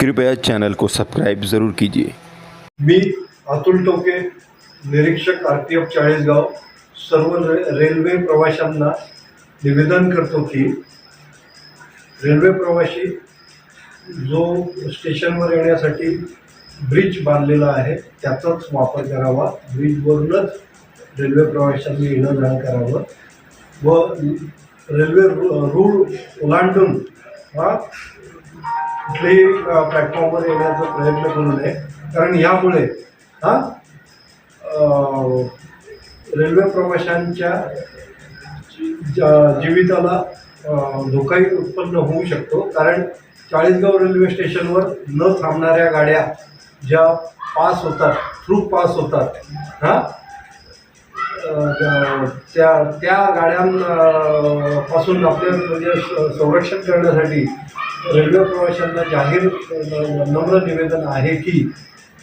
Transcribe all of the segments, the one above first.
कृपया चैनल को सब्सक्राइब ज़रूर कीजिए। मी अतुल टोके निरीक्षक आर टी एफ चाळीसगाव सर्व रे रेल्वे प्रवाशांना निवेदन करतो की रेल्वे प्रवासी जो स्टेशनवर येण्यासाठी ब्रिज बांधलेला आहे त्याचाच वापर करावा. ब्रिजवरूनच रेल्वे प्रवाशांनी येणं जाणं करावं. व रेल्वे रूळ ओलांडून हा कुठल्याही प्लॅटफॉर्मवर येण्याचा प्रयत्न करू नये. कारण यामुळे हा रेल्वे प्रवाशांच्या ज- जीविताला धोकाही उत्पन्न होऊ शकतो. कारण चाळीसगाव रेल्वे स्टेशनवर न थांबणाऱ्या गाड्या ज्या पास होतात थ्रू पास होतात हां त्या त्या गाड्यां पासून आपल्या म्हणजे संरक्षण करण्यासाठी रेल्वे प्रवाशांना जाहीर नम्र निवेदन आहे की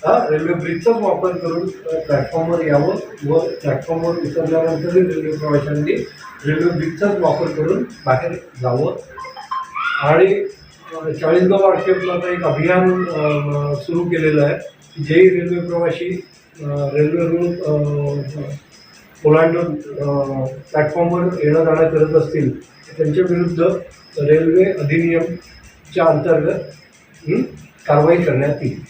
हा रेल्वे ब्रिजचाच वापर करून प्लॅटफॉर्मवर यावं व प्लॅटफॉर्मवर उतरल्यानंतरही रेल्वे प्रवाशांनी रेल्वे ब्रिजचाच वापर करून बाहेर जावं. आणि चाळीसगाव आक्षेपला एक अभियान सुरू केलेलं आहे जेही रेल्वे प्रवाशी रेल्वे रूळ ओलांडून प्लॅटफॉर्मवर येणं जाणं करत असतील तर त्यांच्या विरुद्ध रेल्वे च्या अंतर्गत कारवाई करण्यात येईल.